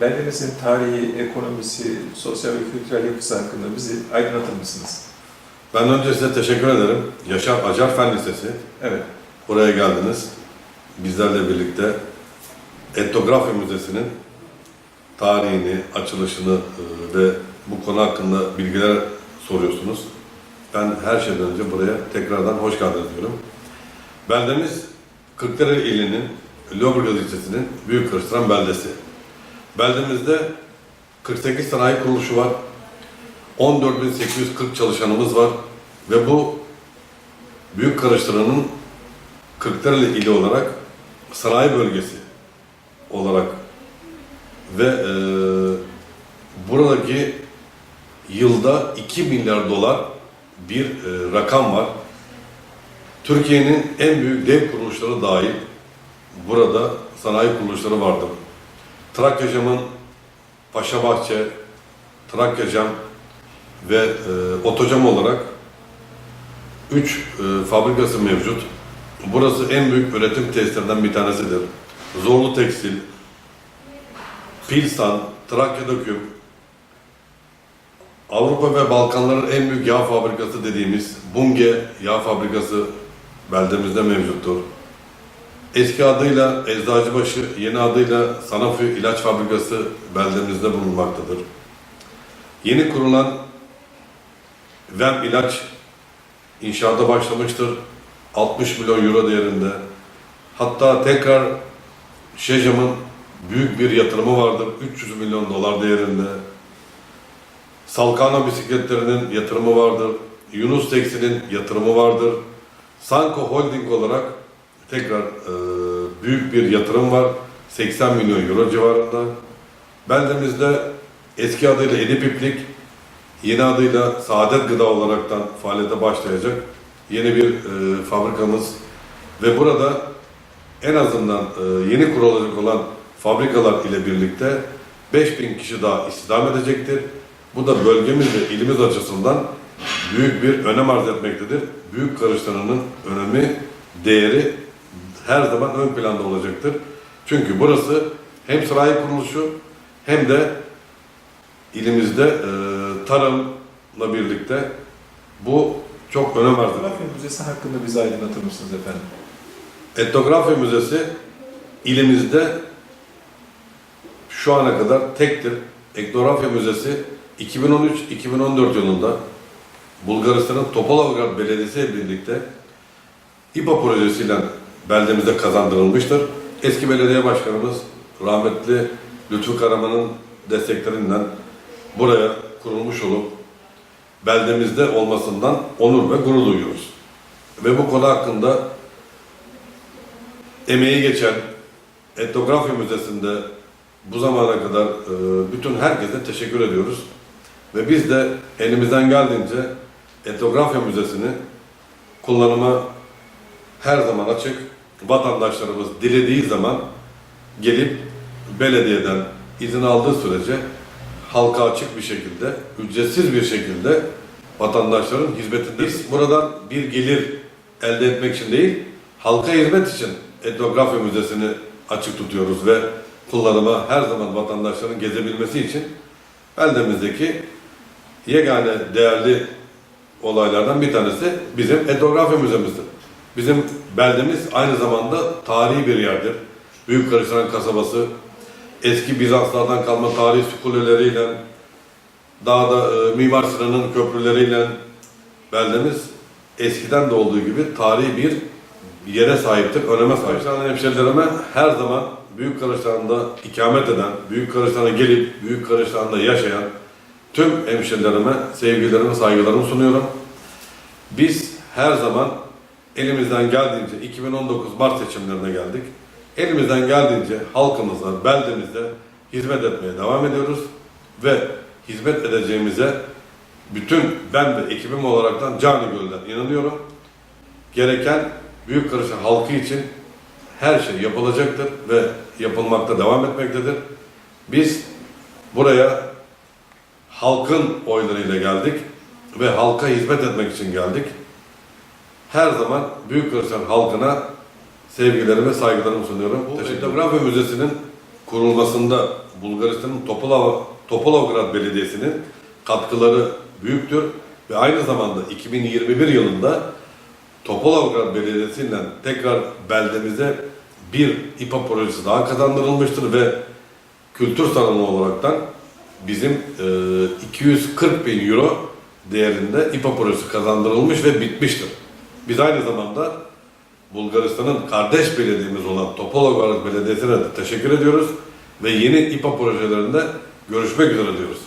Beldemizin tarihi, ekonomisi, sosyal ve kültürel yapısı hakkında bizi aydınlatır mısınız? Ben önce size teşekkür ederim. Yaşar Acar Fen Lisesi. Evet. Buraya geldiniz. Bizlerle birlikte Etnografya Müzesi'nin tarihini, açılışını e, ve bu konu hakkında bilgiler soruyorsunuz. Ben her şeyden önce buraya tekrardan hoş geldiniz diyorum. Beldemiz Kırklareli ilinin Lüleburgaz ilçesinin Büyük Kırıştıran beldesi. Beldemizde 48 sanayi kuruluşu var. 14.840 çalışanımız var ve bu Büyük Karıştıran'ın Kırklareli ili olarak sanayi bölgesi olarak ve e, buradaki yılda 2 milyar dolar bir e, rakam var. Türkiye'nin en büyük dev kuruluşları dahil burada sanayi kuruluşları vardır. Trakyacam'ın Paşabahçe, Trakyacam ve e, Otocam olarak 3 e, fabrikası mevcut. Burası en büyük üretim tesislerinden bir tanesidir. Zorlu Tekstil, Pilsan, Trakya Döküm, Avrupa ve Balkanların en büyük yağ fabrikası dediğimiz Bunge Yağ Fabrikası beldemizde mevcuttur. Eski adıyla Eczacıbaşı, yeni adıyla Sanofi İlaç Fabrikası beldemizde bulunmaktadır. Yeni kurulan VEM ilaç inşaata başlamıştır. 60 milyon euro değerinde. Hatta tekrar Şecam'ın büyük bir yatırımı vardır. 300 milyon dolar değerinde. Salkano bisikletlerinin yatırımı vardır. Yunus Tekstil'in yatırımı vardır. Sanko Holding olarak tekrar e, büyük bir yatırım var. 80 milyon euro civarında. Beldemizde eski adıyla Edip İplik, yeni adıyla Saadet Gıda olaraktan faaliyete başlayacak yeni bir e, fabrikamız ve burada en azından e, yeni kurulacak olan fabrikalar ile birlikte 5000 kişi daha istihdam edecektir. Bu da bölgemiz ve ilimiz açısından büyük bir önem arz etmektedir. Büyük karıştırmanın önemi, değeri her zaman ön planda olacaktır. Çünkü burası hem sanayi kuruluşu hem de ilimizde e, tarımla birlikte bu çok önem arz ediyor. Etnografya Müzesi hakkında bizi aydınlatır mısınız efendim? Etnografya Müzesi ilimizde şu ana kadar tektir. Etnografya Müzesi 2013-2014 yılında Bulgaristan'ın Topolovgrad Belediyesi ile birlikte İPA projesiyle beldemize kazandırılmıştır. Eski belediye başkanımız rahmetli Lütfü Karaman'ın desteklerinden buraya kurulmuş olup beldemizde olmasından onur ve gurur duyuyoruz. Ve bu konu hakkında emeği geçen Etnografya Müzesi'nde bu zamana kadar e, bütün herkese teşekkür ediyoruz. Ve biz de elimizden geldiğince Etnografya Müzesi'ni kullanıma her zaman açık. Vatandaşlarımız dilediği zaman gelip belediyeden izin aldığı sürece halka açık bir şekilde, ücretsiz bir şekilde vatandaşların hizmetindeyiz. Buradan bir gelir elde etmek için değil, halka hizmet için Etnografya Müzesi'ni açık tutuyoruz ve kullanıma her zaman vatandaşların gezebilmesi için beldemizdeki yegane değerli olaylardan bir tanesi bizim Etnografya Müzemizdir. Bizim beldemiz aynı zamanda tarihi bir yerdir. Büyük Karıştıran kasabası, eski Bizanslardan kalma tarihi kuleleriyle, daha da e, Mimar Sinan'ın köprüleriyle beldemiz eskiden de olduğu gibi tarihi bir yere sahiptir, öneme sahiptir. Karıştıran hemşerilerime her zaman Büyük Karıştıran'da ikamet eden, Büyük Karıştıran'a gelip Büyük Karıştıran'da yaşayan tüm hemşerilerime sevgilerimi, saygılarımı sunuyorum. Biz her zaman elimizden geldiğince 2019 Mart seçimlerine geldik. Elimizden geldiğince halkımıza, beldemizde hizmet etmeye devam ediyoruz ve hizmet edeceğimize bütün ben ve ekibim olaraktan canı gönülden inanıyorum. Gereken Büyük Karışan halkı için her şey yapılacaktır ve yapılmakta devam etmektedir. Biz buraya halkın oylarıyla geldik ve halka hizmet etmek için geldik. Her zaman Büyük Karışan halkına sevgilerimi, saygılarımı sunuyorum. Bu Etnografya Müzesi'nin kurulmasında Bulgaristan'ın Topolov, Topolovgrad Belediyesi'nin katkıları büyüktür ve aynı zamanda 2021 yılında Topolovgrad Belediyesi'yle tekrar beldemize bir İPA projesi daha kazandırılmıştır ve kültür salonu olaraktan bizim e, 240 bin euro değerinde İPA projesi kazandırılmış ve bitmiştir. Biz aynı zamanda Bulgaristan'ın kardeş belediyemiz olan Topolovgrad Belediyesi'ne de teşekkür ediyoruz ve yeni İPA projelerinde görüşmek üzere diyoruz.